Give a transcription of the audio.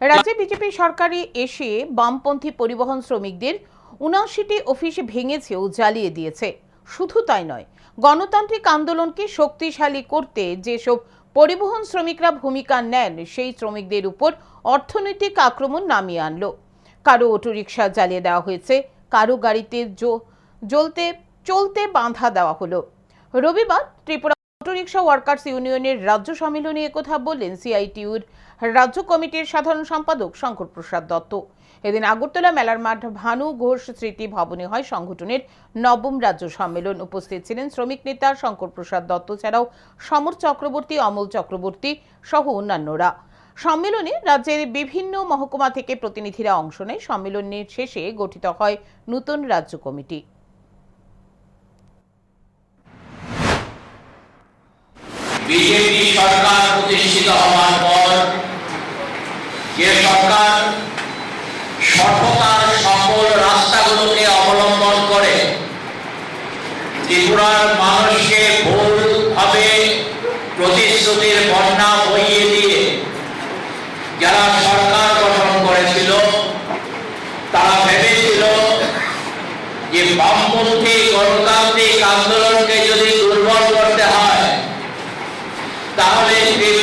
রাজ্যে বিজেপি সরকারি এসে বামপন্থী পরিবহন শ্রমিকদের উনআশিটি অফিস ভেঙেছে ও জ্বালিয়ে দিয়েছে। শুধু তাই নয়, গণতান্ত্রিক আন্দোলনকে শক্তিশালী করতে যেসব পরিবহন শ্রমিকরা ভূমিকা নেন, সেই শ্রমিকদের উপর অর্থনৈতিক আক্রমণ নামিয়ে আনলো। কারও অটোরিকশা জ্বালিয়ে দেওয়া হয়েছে, কারও গাড়িতে জ্বলতে চলতে বাঁধা দেওয়া হলো। রবিবার ত্রিপুরা অটোরিকশা ওয়ার্কার্স ইউনিয়নের রাজ্য সম্মেলনে একথা বললেন সিআইটিউর রাজ্য কমিটির সাধারণ সম্পাদক শঙ্কর প্রসাদ দত্ত। এদিন আগরতলা মেলার মাঠ ভানু ঘোষ স্মৃতি ভবনে হয় সংগঠনের নবম রাজ্য সম্মেলন। উপস্থিত ছিলেন শ্রমিক নেতা শঙ্কর প্রসাদ দত্ত ছাড়াও সমর চক্রবর্তী, অমল চক্রবর্তী সহ অন্যান্যরা। সম্মেলনে রাজ্যের বিভিন্ন মহকুমা থেকে প্রতিনিধিরা অংশ নেয়। সম্মেলনের শেষে গঠিত হয় নতুন রাজ্য কমিটি। বিজেপি সরকার প্রতিষ্ঠিত হওয়ার পর যে সরকার সঠতার সকল রাস্তাগুলোকে অবলম্বন করে, ত্রিপুরার মানুষকে ভুলভাবে প্রতিশ্রুতির বন্যা বইয়ে দিয়ে যারা সরকার গঠন করেছিল, তারা ভেবেছিল যে বামপন্থী গণতান্ত্রিক আন্দোলনকে তাহলে এই